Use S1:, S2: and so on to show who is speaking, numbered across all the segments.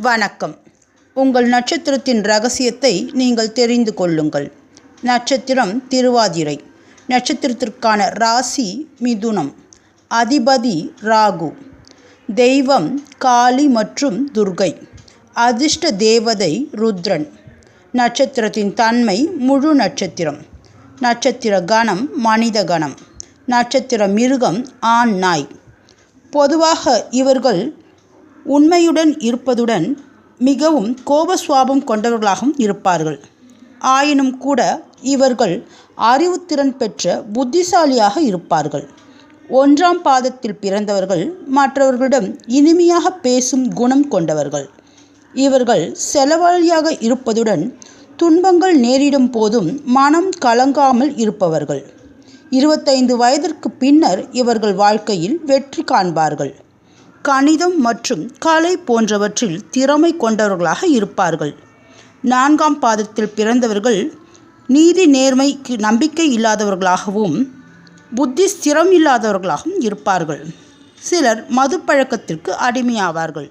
S1: வணக்கம். உங்கள் நட்சத்திரத்தின் ரகசியத்தை நீங்கள் தெரிந்து கொள்ளுங்கள். நட்சத்திரம் திருவாதிரை. நட்சத்திரத்திற்கான ராசி மிதுனம். அதிபதி ராகு. தெய்வம் காளி மற்றும் துர்கை. அதிர்ஷ்ட தேவதை ருத்ரன். நட்சத்திரத்தின் தன்மை முழு நட்சத்திரம். நட்சத்திர கணம் மனித கணம். நட்சத்திர மிருகம் ஆண் நாய். பொதுவாக இவர்கள் உண்மையுடன் இருப்பதுடன் மிகவும் கோப சுவாபம் கொண்டவர்களாகவும் இருப்பார்கள். ஆயினும் கூட இவர்கள் அறிவுத்திறன் பெற்ற புத்திசாலியாக இருப்பார்கள். ஒன்றாம் பாதத்தில் பிறந்தவர்கள் மற்றவர்களிடம் இனிமையாக பேசும் குணம் கொண்டவர்கள். இவர்கள் செலவாளியாக இருப்பதுடன் துன்பங்கள் நேரிடும் போதும் மனம் கலங்காமல் இருப்பவர்கள். இருபத்தைந்து வயதிற்கு பின்னர் இவர்கள் வாழ்க்கையில் வெற்றி காண்பார்கள். கணிதம் மற்றும் கலை போன்றவற்றில் திறமை கொண்டவர்களாக இருப்பார்கள். நான்காம் பாதத்தில் பிறந்தவர்கள் நீதி நேர்மைக்கு நம்பிக்கை இல்லாதவர்களாகவும் புத்தி ஸ்திரம் இல்லாதவர்களாகவும் இருப்பார்கள். சிலர் மது பழக்கத்திற்கு அடிமையாவார்கள்.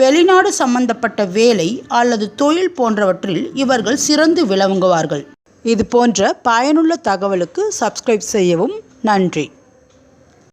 S1: வெளிநாடு சம்பந்தப்பட்ட வேலை அல்லது தொழில் போன்றவற்றில் இவர்கள் சிறந்து விளங்குவார்கள். இது போன்ற பயனுள்ள தகவலுக்கு சப்ஸ்கிரைப் செய்யவும் நன்றி.